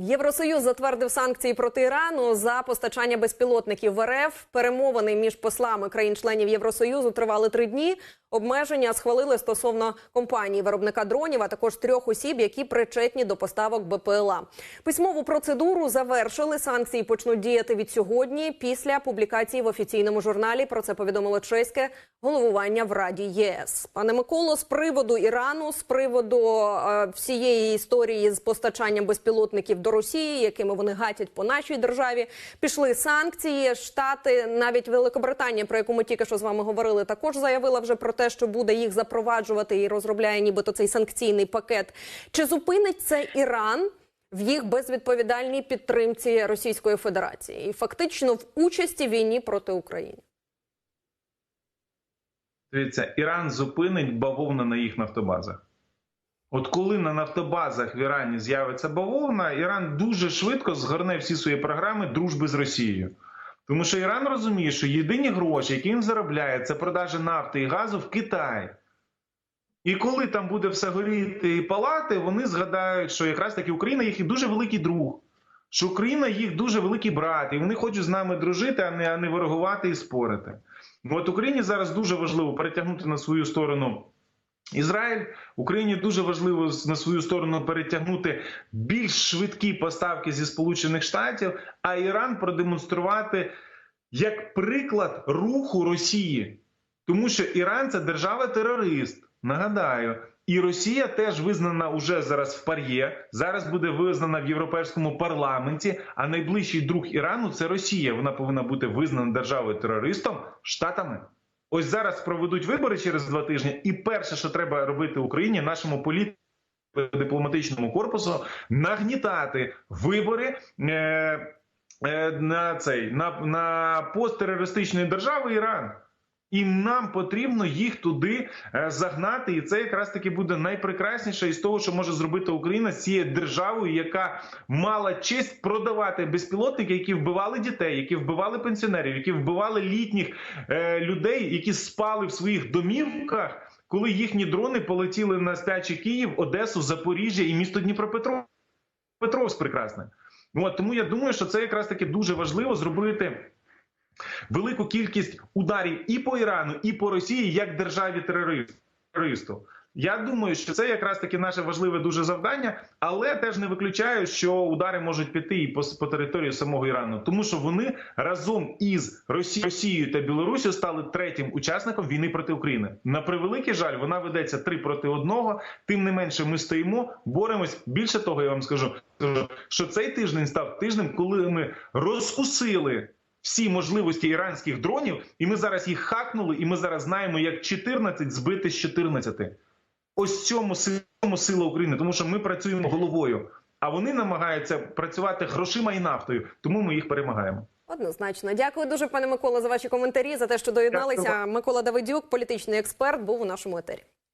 Євросоюз затвердив санкції проти Ірану за постачання безпілотників в РФ. Перемовини між послами країн-членів Євросоюзу тривали три дні. Обмеження схвалили стосовно компанії виробника дронів, а також трьох осіб, які причетні до поставок БПЛА. Письмову процедуру завершили. Санкції почнуть діяти від сьогодні після публікації в офіційному журналі. Про це повідомило чеське головування в Раді ЄС. Пане Миколо, з приводу Ірану, з приводу е, всієї історії з постачанням безпілотників до Росії, якими вони гатять по нашій державі, пішли санкції. Штати, навіть Великобританія, про яку ми тільки що з вами говорили, також заявила вже про те, що буде їх запроваджувати і розробляє нібито цей санкційний пакет. Чи зупинить це Іран? В їх безвідповідальній підтримці Російської Федерації і фактично в участі війні проти України. Дивіться, Іран зупинить бавовна на їх нафтобазах. От коли на нафтобазах в Ірані з'явиться бавовна, Іран дуже швидко згорне всі свої програми дружби з Росією. Тому що Іран розуміє, що єдині гроші, які він заробляє, це продажа нафти і газу в Китай. І коли там буде все горіти і палати, вони згадають, що якраз таки Україна їх і дуже великий друг, що Україна їх дуже великий брат, і вони хочуть з нами дружити, а не, а не ворогувати і спорити. От Україні зараз дуже важливо перетягнути на свою сторону. Ізраїль Україні дуже важливо на свою сторону перетягнути більш швидкі поставки зі Сполучених Штатів, а Іран продемонструвати як приклад руху Росії, тому що Іран це держава-терорист. Нагадаю, і Росія теж визнана уже зараз в пар'є. Зараз буде визнана в європейському парламенті. А найближчий друг Ірану це Росія. Вона повинна бути визнана державою терористом штатами. Ось зараз проведуть вибори через два тижні, і перше, що треба робити Україні, нашому політику дипломатичному корпусу, нагнітати вибори. Е- е, на цей на, на пост держави Іран. І нам потрібно їх туди е, загнати, і це якраз таки буде найпрекрасніше із того, що може зробити Україна з цією державою, яка мала честь продавати безпілотники, які вбивали дітей, які вбивали пенсіонерів, які вбивали літніх е, людей, які спали в своїх домівках, коли їхні дрони полетіли на спячий Київ, Одесу, Запоріжжя і місто Дніпропетровськ Петровськ прекрасне. От, тому я думаю, що це якраз таки дуже важливо зробити велику кількість ударів і по Ірану, і по Росії як державі терористу. Я думаю, що це якраз таки наше важливе дуже завдання, але теж не виключаю, що удари можуть піти і по, по території самого Ірану, тому що вони разом із Росією та Білорусією стали третім учасником війни проти України. На превеликий жаль, вона ведеться три проти одного. Тим не менше, ми стоїмо, боремось. Більше того, я вам скажу, що цей тиждень став тижнем, коли ми розкусили всі можливості іранських дронів, і ми зараз їх хакнули, і ми зараз знаємо, як 14 збити з 14. Ось цьому цьому сила України, тому що ми працюємо головою, а вони намагаються працювати грошима і нафтою, тому ми їх перемагаємо. Однозначно, дякую дуже, пане Микола, за ваші коментарі за те, що доєдналися. Микола Давидюк, політичний експерт, був у нашому етері.